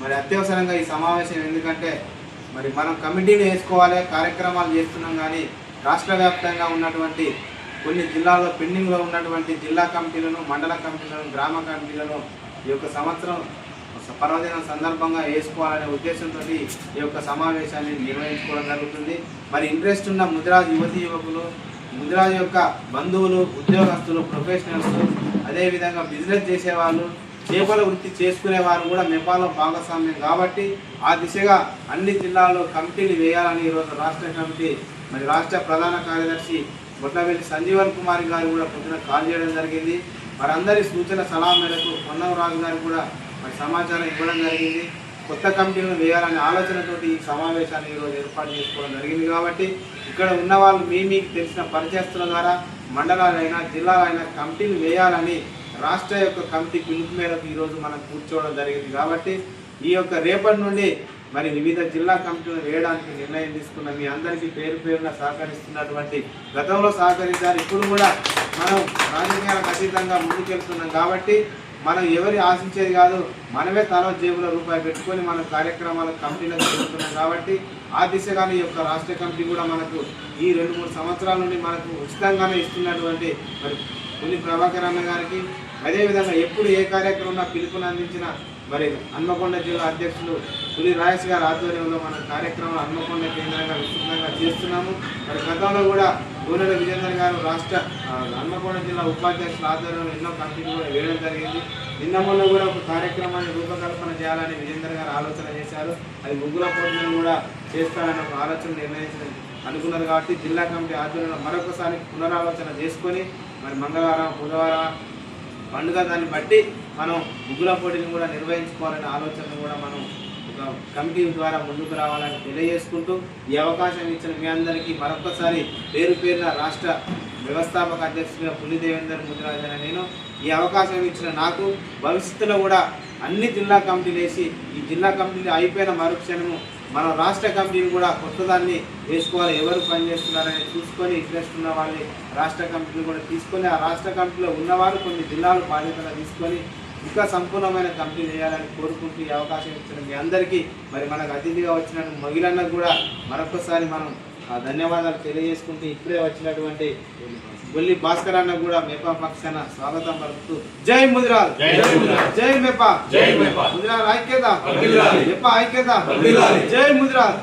మరి అత్యవసరంగా ఈ సమావేశం ఎందుకంటే మరి మనం కమిటీలు వేసుకోవాలి కార్యక్రమాలు చేస్తున్నాం కానీ రాష్ట్ర వ్యాప్తంగా ఉన్నటువంటి కొన్ని జిల్లాల్లో పెండింగ్లో ఉన్నటువంటి జిల్లా కమిటీలను మండల కమిటీలను గ్రామ కమిటీలను ఈ యొక్క సంవత్సరం పర్వదినం సందర్భంగా వేసుకోవాలనే ఉద్దేశంతో ఈ యొక్క సమావేశాన్ని నిర్వహించుకోవడం జరుగుతుంది. మరి ఇంట్రెస్ట్ ఉన్న ముదిరాజ్ యువతి యువకులు ముదిరాజ్ యొక్క బంధువులు ఉద్యోగస్తులు ప్రొఫెషనల్స్ అదేవిధంగా బిజినెస్ చేసేవాళ్ళు చేపల వృత్తి చేసుకునే వారు కూడా మెపాలో భాగస్వామ్యం కాబట్టి ఆ దిశగా అన్ని జిల్లాల్లో కమిటీలు వేయాలని ఈరోజు రాష్ట్ర కమిటీ మరి రాష్ట్ర ప్రధాన కార్యదర్శి బొట్లవెల్లి సంజీవన్ కుమార్ గారు కూడా పొద్దున కాల్ చేయడం జరిగింది. వారందరి సూచన సలహా మేరకు పొన్నవరాజు గారు కూడా మరి సమాచారం ఇవ్వడం జరిగింది. కొత్త కమిటీలను వేయాలనే ఆలోచనతోటి ఈ సమావేశాన్ని ఈరోజు ఏర్పాటు చేసుకోవడం జరిగింది కాబట్టి ఇక్కడ ఉన్న వాళ్ళు మీ మీకు తెలిసిన పరిచయస్తుల ద్వారా మండలాలైనా జిల్లాలైనా కమిటీలు వేయాలని రాష్ట్ర యొక్క కమిటీ పిలుపు మేరకు ఈరోజు మనం కూర్చోవడం జరిగింది. కాబట్టి ఈ యొక్క రేపటి నుండి మరి వివిధ జిల్లా కమిటీలు వేయడానికి నిర్ణయం తీసుకున్న మీ అందరికీ పేరు పేరున సహకరిస్తున్నటువంటి గతంలో సహకరించారు. ఇప్పుడు కూడా మనం రాజకీయాలకు అతీతంగా ముందుకెళ్తున్నాం. కాబట్టి మనం ఎవరి ఆశించేది కాదు మనమే తల జేబులో రూపాయి పెట్టుకొని మన కార్యక్రమాల కమిటీలకు జరుగుతున్నాం కాబట్టి ఆ దిశగానే ఈ యొక్క రాష్ట్ర కమిటీ కూడా మనకు ఈ రెండు మూడు సంవత్సరాల నుండి మనకు ఉచితంగానే ఇస్తున్నటువంటి మరి పులి ప్రభాకర్ అన్న గారికి అదేవిధంగా ఎప్పుడు ఏ కార్యక్రమం ఉన్నా పిలుపుని అందించిన మరి హన్మకొండ జిల్లా అధ్యక్షులు పులి రాయస్ గారి ఆధ్వర్యంలో మన కార్యక్రమం హన్మకొండ కేంద్రంగా విస్తృతంగా చేస్తున్నాము. మరి గతంలో కూడా గోనెల విజేందర్ గారు రాష్ట్ర హన్మకొండ జిల్లా ఉపాధ్యక్షుల ఆధ్వర్యంలో ఎన్నో కమిటీలు కూడా వేయడం జరిగింది. నిన్న మొన్న కూడా ఒక కార్యక్రమాన్ని రూపకల్పన చేయాలని విజేందర్ గారు ఆలోచన చేశారు. అది ముగ్గుల పోటీలను కూడా చేస్తారని ఒక ఆలోచన నిర్ణయించడం అనుకున్నారు కాబట్టి జిల్లా కమిటీ ఆధ్వర్యంలో మరొకసారి పునరాలోచన చేసుకొని మరి మంగళవారం బుధవారం పండుగ దాన్ని బట్టి మనం ముగ్గుల పోటీని కూడా నిర్వహించుకోవాలనే ఆలోచన కూడా మనం ఒక కమిటీ ద్వారా ముందుకు రావాలని తెలియజేసుకుంటూ ఈ అవకాశం ఇచ్చిన మీ అందరికీ మరొకసారి పేరు పేరున రాష్ట్ర వ్యవస్థాపక అధ్యక్షుడిగా పులిదేవేందర్ ముద్రాజన నేను. ఈ అవకాశం ఇచ్చిన నాకు భవిష్యత్తులో కూడా అన్ని జిల్లా కమిటీలు వేసి ఈ జిల్లా కమిటీలు అయిపోయిన మరుక్షణము మన రాష్ట్ర కమిటీని కూడా కొత్తదాన్ని వేసుకోవాలి. ఎవరు పనిచేస్తున్నారని చూసుకొని ఇంట్రెస్ట్ ఉన్న వాళ్ళని రాష్ట్ర కమిటీని కూడా తీసుకొని ఆ రాష్ట్ర కమిటీలో ఉన్నవారు కొన్ని జిల్లాలు బాధ్యతగా తీసుకొని ఇంకా సంపూర్ణమైన కమిటీ చేయాలని కోరుకుంటూ ఈ అవకాశం ఇచ్చిన మీ అందరికీ మరి మనకు అతిథిగా వచ్చిన మహిళన్నకు కూడా మరొకసారి మనం ధన్యవాదాలు తెలియజేసుకుంటూ ఇప్పుడే వచ్చినటువంటి గొల్లి భాస్కర్ అన్న కూడా మేపా పక్షాన స్వాగతం పలుకుతూ జై ముదిరాల్ జై మేపా జై మేపా. ముదిరాల్ ఐక్యత. మేప ఐక్యత. జై ముదిరాల్.